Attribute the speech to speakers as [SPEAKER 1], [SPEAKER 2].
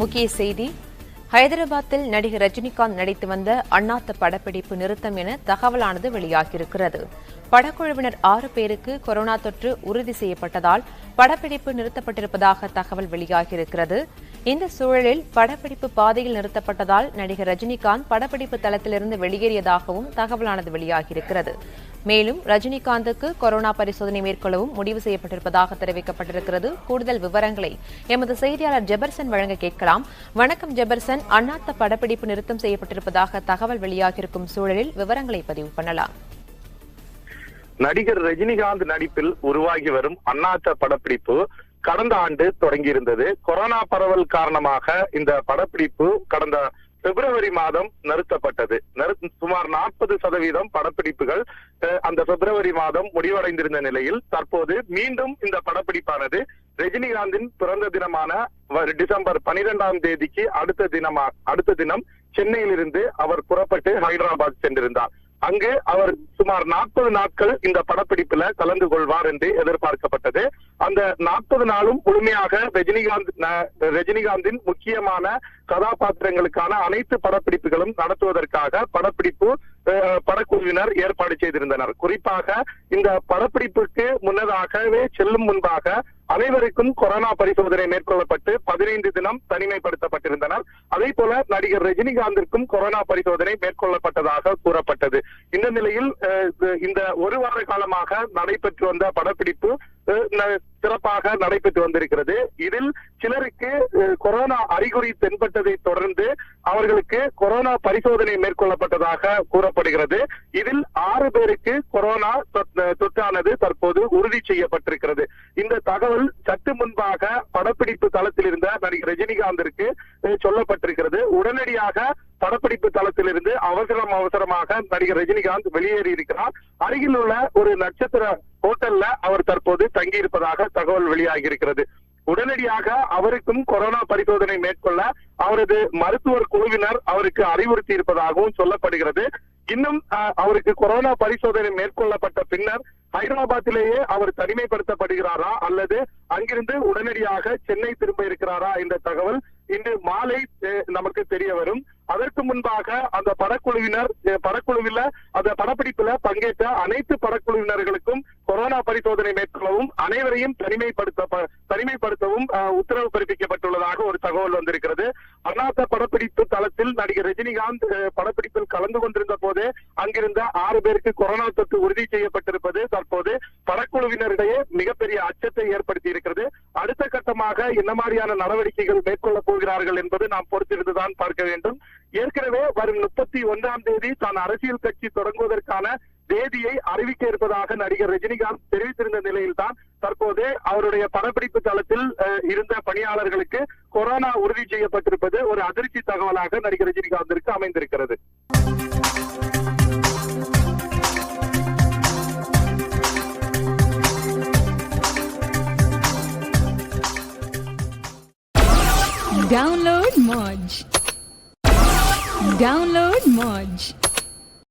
[SPEAKER 1] முக்கிய செய்தி ஹைதராபாத்தில் நடிகர் ரஜினிகாந்த் நடித்து வந்த அண்ணாத்த படப்பிடிப்பு நிறுத்தம் என தகவலானது வெளியாகியிருக்கிறது படக்குழுவினர் ஆறு பேருக்கு கொரோனா தொற்று உறுதி செய்யப்பட்டதால் படப்பிடிப்பு நிறுத்தப்பட்டிருப்பதாக தகவல் வெளியாகியிருக்கிறது இந்த சூழலில் படப்பிடிப்பு பாதையில் நிறுத்தப்பட்டதால் நடிகர் ரஜினிகாந்த் படப்பிடிப்பு தளத்திலிருந்து வெளியேறியதாகவும் தகவலானது வெளியாகியிருக்கிறது மேலும் ரஜினிகாந்துக்கு கொரோனா பரிசோதனை மேற்கொள்ளவும் முடிவு செய்யப்பட்டிருப்பதாக தெரிவிக்கப்பட்டிருக்கிறது கூடுதல் விவரங்களை எமது செய்தியாளர் ஜெபர்சன் வழங்க கேட்கலாம் வணக்கம் ஜெபர்சன் அண்ணாத்த படப்பிடிப்பு நிறுத்தம் செய்யப்பட்டிருப்பதாக தகவல் வெளியாகியிருக்கும் சூழலில் விவரங்களை பதிவு பண்ணலாம்
[SPEAKER 2] நடிகர் ரஜினிகாந்த் நடிப்பில் உருவாகி வரும் அண்ணாத்த படப்பிடிப்பு கடந்த ஆண்டு தொடங்கியிருந்தது கொரோனா பரவல் காரணமாக இந்த படப்பிடிப்பு கடந்த பிப்ரவரி மாதம் நிறுத்தப்பட்டது சுமார் நாற்பது சதவீதம் படப்பிடிப்புகள் அந்த பிப்ரவரி மாதம் முடிவடைந்திருந்த நிலையில் தற்போது மீண்டும் இந்த படப்பிடிப்பானது ரஜினிகாந்தின் பிறந்த தினமான டிசம்பர் பனிரெண்டாம் தேதிக்கு அடுத்த தினமா அடுத்த தினம் சென்னையிலிருந்து அவர் புறப்பட்டு ஹைதராபாத் சென்றிருந்தார் அங்கு அவர் சுமார் நாற்பது நாட்கள் இந்த படப்பிடிப்புல கலந்து கொள்வார் என்று எதிர்பார்க்கப்பட்டது அந்த நாற்பது நாளும் முழுமையாக ரஜினிகாந்த் ரஜினிகாந்தின் முக்கியமான கதாபாத்திரங்களுக்கான அனைத்து படப்பிடிப்புகளும் நடத்துவதற்காக படப்பிடிப்பு படக்குழுவினர் ஏற்பாடு செய்திருந்தனர் குறிப்பாக இந்த படப்பிடிப்புக்கு முன்னதாகவே செல்லும் முன்பாக அனைவருக்கும் கொரோனா பரிசோதனை மேற்கொள்ளப்பட்டு பதினைந்து தினம் தனிமைப்படுத்தப்பட்டிருந்தனர் அதே போல நடிகர் ரஜினிகாந்திற்கும் கொரோனா பரிசோதனை மேற்கொள்ளப்பட்டதாக கூறப்பட்டது இந்த நிலையில் இந்த ஒரு வார காலமாக நடைபெற்று வந்த படப்பிடிப்பு சிறப்பாக நடைபெற்று வந்திருக்கிறது இதில் சிலருக்கு கொரோனா அறிகுறி தென்பட்டதை தொடர்ந்து அவர்களுக்கு கொரோனா பரிசோதனை மேற்கொள்ளப்பட்டதாக கூறப்படுகிறது இதில் ஆறு பேருக்கு கொரோனா தொற்றானது தற்போது உறுதி செய்யப்பட்டிருக்கிறது இந்த தகவல் சற்று முன்பாக படப்பிடிப்பு தளத்தில் இருந்த நடிகர் ரஜினிகாந்திற்கு சொல்லப்பட்டிருக்கிறது உடனடியாக படப்பிடிப்பு தளத்திலிருந்து அவசரம் அவசரமாக நடிகர் ரஜினிகாந்த் வெளியேறி இருக்கிறார் அருகில் உள்ள ஒரு நட்சத்திர ஹோட்டல்ல அவர் தற்போது தங்கியிருப்பதாக தகவல் வெளியாகி இருக்கிறது உடனடியாக அவருக்கும் கொரோனா பரிசோதனை மேற்கொள்ள அவரது மருத்துவர் குழுவினர் அவருக்கு அறிவுறுத்தி இருப்பதாகவும் சொல்லப்படுகிறது இன்னும் அவருக்கு கொரோனா பரிசோதனை மேற்கொள்ளப்பட்ட பின்னர் ஹைதராபாத்திலேயே அவர் தனிமைப்படுத்தப்படுகிறாரா அல்லது அங்கிருந்து உடனடியாக சென்னை திரும்ப இருக்கிறாரா என்ற தகவல் இன்று மாலை நமக்கு தெரிய வரும் அதற்கு முன்பாக அந்த படக்குழுவினர் படக்குழுவில அந்த படப்பிடிப்புல பங்கேற்ற அனைத்து படக்குழுவினர்களுக்கும் கொரோனா பரிசோதனை மேற்கொள்ளவும் அனைவரையும் தனிமைப்படுத்த தனிமைப்படுத்தவும் உத்தரவு பிறப்பிக்கப்பட்டுள்ளதாக ஒரு தகவல் வந்திருக்கிறது அண்ணாத்த படப்பிடிப்பு தளத்தில் நடிகர் ரஜினிகாந்த் படப்பிடிப்பில் கலந்து கொண்டிருந்த போது அங்கிருந்த ஆறு பேருக்கு கொரோனா தொற்று உறுதி செய்யப்பட்டிருப்பது தற்போது படக்குழுவினரிடையே மிகப்பெரிய அச்சத்தை ஏற்படுத்தி இருக்கிறது அடுத்த கட்டமாக என்ன மாதிரியான நடவடிக்கைகள் மேற்கொள்ளப் போகிறார்கள் என்பது நாம் பொறுத்திருந்துதான் பார்க்க வேண்டும் ஏற்கனவே வரும் முப்பத்தி ஒன்றாம் தேதி தான் அரசியல் கட்சி தொடங்குவதற்கான தேதியை அறிவிக்க இருப்பதாக நடிகர் ரஜினிகாந்த் தெரிவித்திருந்த நிலையில்தான் தற்போது அவருடைய படப்பிடிப்பு தளத்தில் இருந்த பணியாளர்களுக்கு கொரோனா உறுதி செய்யப்பட்டிருப்பது ஒரு அதிர்ச்சி தகவலாக நடிகர் ரஜினிகாந்திற்கு அமைந்திருக்கிறது Download Modge. Download Modge.